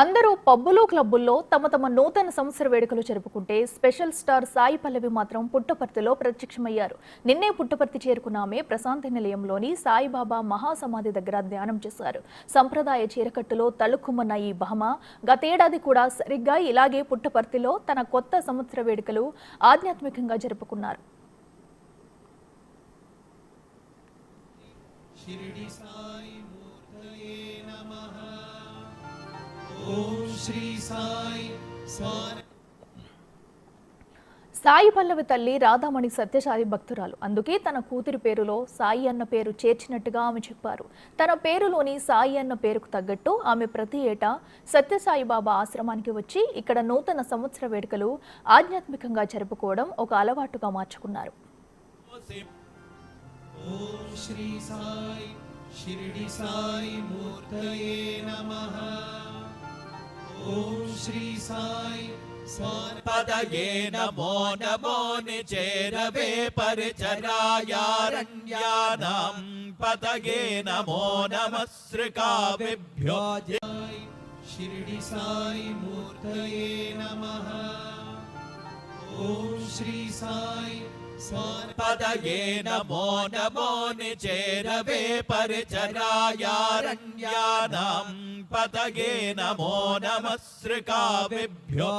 అందరూ పబ్బులు క్లబ్బుల్లో తమ తమ నూతన సంవత్సర వేడుకలు జరుపుకుంటే స్పెషల్ స్టార్ సాయి పల్లవి మాత్రం పుట్టపర్తిలో ప్రత్యక్షమయ్యారు. నిన్నే పుట్టపర్తి చేరుకున్న ఆమె ప్రశాంతి నిలయంలోని సాయిబాబా మహాసమాధి దగ్గర ధ్యానం చేశారు. సంప్రదాయ చీరకట్టులో తళుక్కుమన్న ఈ భామ గతేడాది కూడా సరిగ్గా ఇలాగే పుట్టపర్తిలో తన కొత్త సంవత్సర వేడుకలు ఆధ్యాత్మికంగా జరుపుకున్నారు. సాయి నమః. సాయి పల్లవి తల్లి రాధామణి సత్యసాయి భక్తురాలు. అందుకే తన కూతురి పేరులో సాయి అన్న పేరు చేర్చినట్టుగా ఆమె చెప్పారు. తన పేరులోని సాయి అన్న పేరుకు తగ్గట్టు ఆమె ప్రతి ఏటా సత్యసాయి బాబా ఆశ్రమానికి వచ్చి ఇక్కడ నూతన సంవత్సర వేడుకలు ఆధ్యాత్మికంగా జరుపుకోవడం ఒక అలవాటుగా మార్చుకున్నారు. శ్రీ సాయి సాయి ॐ श्री साई पदये नमो नमो निचेरवे परिचरायारण्यानां पदये नमो नमः शिरी साई मूर्तये नमः। ॐ श्री साई పదయే నమో నమో నిచేరవే పరిచరాయారణ్యానాం పదయే నమో నమ శ్రీకావిభ్యో